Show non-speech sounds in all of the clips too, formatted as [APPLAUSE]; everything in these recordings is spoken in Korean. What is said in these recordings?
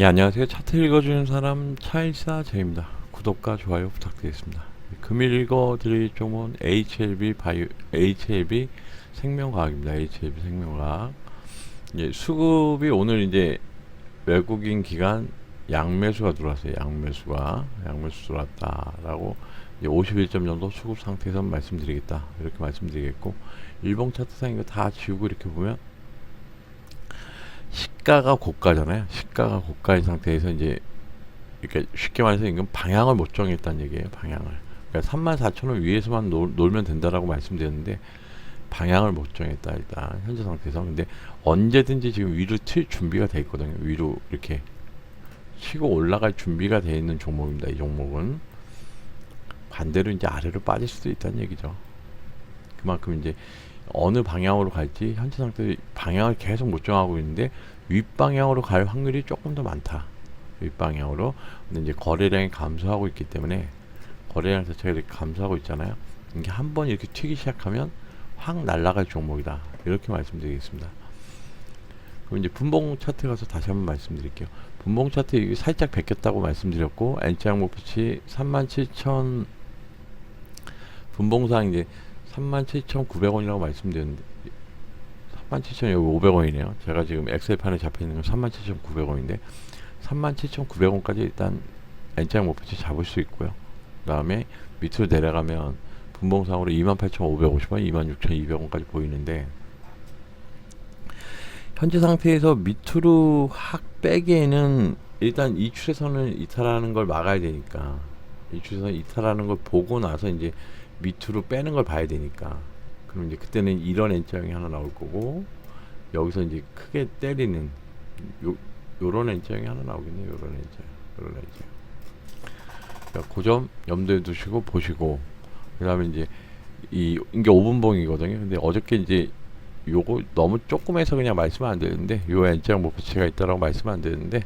예, 안녕하세요. 차트 읽어주는 사람 차일사 제입니다. 구독과 좋아요 부탁드리겠습니다. 금일 읽어드릴 종목은 HLB 바이오, HLB 생명과학입니다. HLB 생명과학. 예, 수급이 오늘 이제 외국인 기관 양매수가 들어왔어요. 양매수가 양매수 들어왔다라고 이제 51점 정도 수급 상태에서 말씀드리겠다 이렇게 말씀드리겠고 일봉 차트상 이거 다 지우고 이렇게 보면 시가가 고가잖아요. 시가가 고가인 상태에서 이제 이렇게 쉽게 말해서 이건 방향을 못 정했다는 얘기예요. 방향을. 그러니까 34,000원 위에서만 놀, 놀면 된다라고 말씀드렸는데 방향을 못 정했다 일단 현재 상태에서. 근데 언제든지 지금 위로 튈 준비가 돼 있거든요. 위로 이렇게 치고 올라갈 준비가 돼 있는 종목입니다. 이 종목은 반대로 이제 아래로 빠질 수도 있다는 얘기죠. 그만큼 이제 어느 방향으로 갈지 현재 상태 방향을 계속 못 정하고 있는데 윗방향으로 갈 확률이 조금 더 많다. 윗방향으로. 근데 이제 거래량이 감소하고 있기 때문에 거래량 자체가 이렇게 감소하고 있잖아요. 이게 한 번 이렇게 튀기 시작하면 확 날아갈 종목이다. 이렇게 말씀드리겠습니다. 그럼 이제 분봉 차트 가서 다시 한번 말씀드릴게요. 분봉 차트 이게 살짝 베꼈다고 말씀드렸고 N장 목표치 37,000 분봉상 이제 37,900원이라고 말씀드렸는데 37,500원이네요. 제가 지금 엑셀판에 잡혀 있는 건 37,900원인데 37,900원까지 일단 N장 목표치 잡을 수 있고요. 그 다음에 밑으로 내려가면 분봉상으로 28,550원, 26,200원까지 보이는데 현재 상태에서 밑으로 확 빼기에는 일단 이 추세선을 이탈하는 걸 막아야 되니까 이 추세선 이탈하는 걸 보고 나서 이제 밑으로 빼는 걸 봐야 되니까 그럼 이제 그때는 이런 N자형이 하나 나올 거고 여기서 이제 크게 때리는 요 요런 N자형이 하나 나오겠네요. 요런 N자형. 요런 N자형. 그러니까 그점 염두에 두시고 보시고 그 다음에 이제 이 이게 5분봉이거든요. 근데 어저께 이제 요거 너무 조금 해서 그냥 말씀은 안 되는데 요 N자형 목표치가 있다라고 말씀은 안 되는데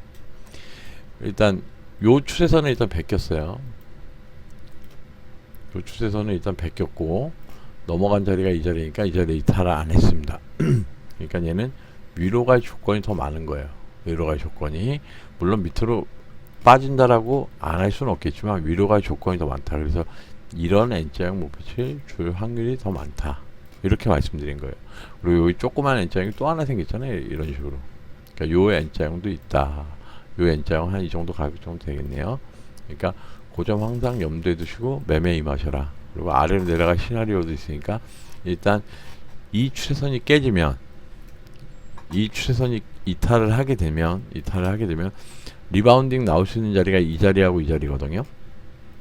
일단 요 추세선은 일단 베꼈어요. 요 추세선은 일단 베꼈고 넘어간 자리가 이 자리니까 이 자리에 이탈을 안 했습니다. [CLEARS THROAT] 그러니까 얘는 위로 갈 조건이 더 많은 거예요. 위로 갈 조건이 물론 밑으로 빠진다라고 안 할 수는 없겠지만 위로 갈 조건이 더 많다. 그래서 이런 N자형 목표치를 줄 확률이 더 많다. 이렇게 말씀드린 거예요. 그리고 여기 조그만 N자형이 또 하나 생겼잖아요. 이런 식으로. 그러니까 요 N자형도 있다. 요 N자형 한 이 정도 가격 정도 되겠네요. 그러니까 그 점 항상 염두에 두시고 매매 임하셔라. 그리고 아래로 내려갈 시나리오도 있으니까 일단 이 추세선이 깨지면 이 추세선이 이탈을 하게 되면 이탈을 하게 되면 리바운딩 나올 수 있는 자리가 이 자리하고 이 자리거든요.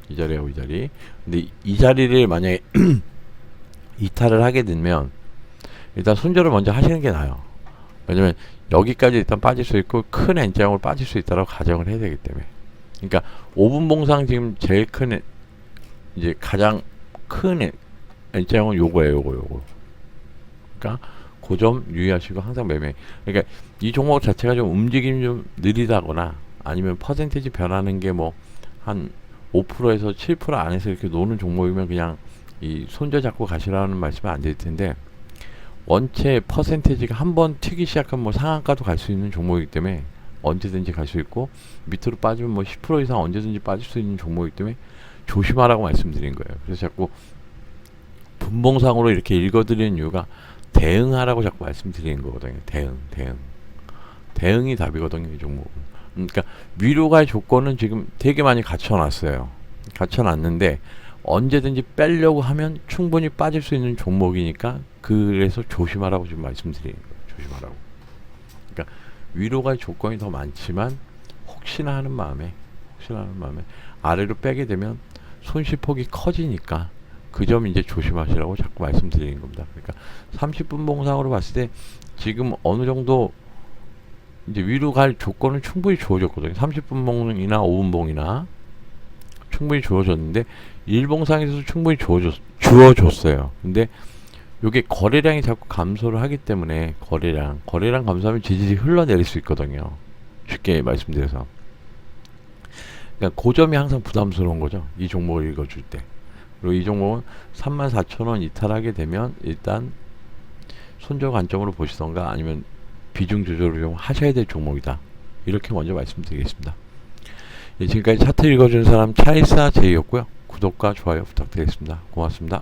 이 자리하고 이 자리. 근데 이 자리를 만약에 [CLEARS THROAT] 이탈을 하게 되면 일단 손절을 먼저 하시는 게 나아요. 왜냐면 여기까지 일단 빠질 수 있고 큰 N자형으로 빠질 수 있다고 가정을 해야 되기 때문에. 그러니까 5분 봉상 지금 제일 큰 애- 이제 가장 큰 애- N자형은 요거예요, 요거, 요거. 그러니까 그 점 유의하시고 항상 매매. 그러니까 이 종목 자체가 좀 움직임이 좀 느리다거나 아니면 퍼센테이지 변하는 게 뭐 한 5%에서 7% 안에서 이렇게 노는 종목이면 그냥 이 손절 잡고 가시라는 말씀은 안될 텐데 원체 퍼센테이지가 한 번 튀기 시작하면 뭐 상한가도 갈 수 있는 종목이기 때문에 언제든지 갈 수 있고 밑으로 빠지면 뭐 10% 이상 언제든지 빠질 수 있는 종목이기 때문에 조심하라고 말씀드린 거예요. 그래서 자꾸 분봉상으로 이렇게 읽어드리는 이유가 대응하라고 자꾸 말씀드리는 거거든요. 대응, 대응. 대응이 답이거든요, 이 종목은. 그러니까 위로 갈 조건은 지금 되게 많이 갖춰놨어요. 갖춰놨는데 언제든지 빼려고 하면 충분히 빠질 수 있는 종목이니까 그래서 조심하라고 지금 말씀드리는 거예요. 조심하라고. 그러니까 위로 갈 조건이 더 많지만 혹시나 하는 마음에 혹시나 하는 마음에 아래로 빼게 되면 손실폭이 커지니까 그 점 이제 조심하시라고 자꾸 말씀드리는 겁니다. 그러니까 30분 봉상으로 봤을 때 지금 어느 정도 이제 위로 갈 조건은 충분히 주어졌거든요. 30분 봉이나 5분 봉이나 충분히 주어졌는데 일봉상에서도 충분히 주어졌, 주어졌어요. 근데 요게 거래량이 자꾸 감소를 하기 때문에 거래량 거래량 감소하면 지지지 흘러내릴 수 있거든요. 쉽게 말씀드려서 그러니까 그 점이 항상 부담스러운 거죠. 이 종목을 읽어줄 때. 그리고 이 종목은 34,000원 이탈하게 되면 일단 손절 관점으로 보시던가 아니면 비중 조절을 좀 하셔야 될 종목이다. 이렇게 먼저 말씀드리겠습니다. 예, 지금까지 차트 읽어주는 사람 차이사 제이였고요. 구독과 좋아요 부탁드리겠습니다. 고맙습니다.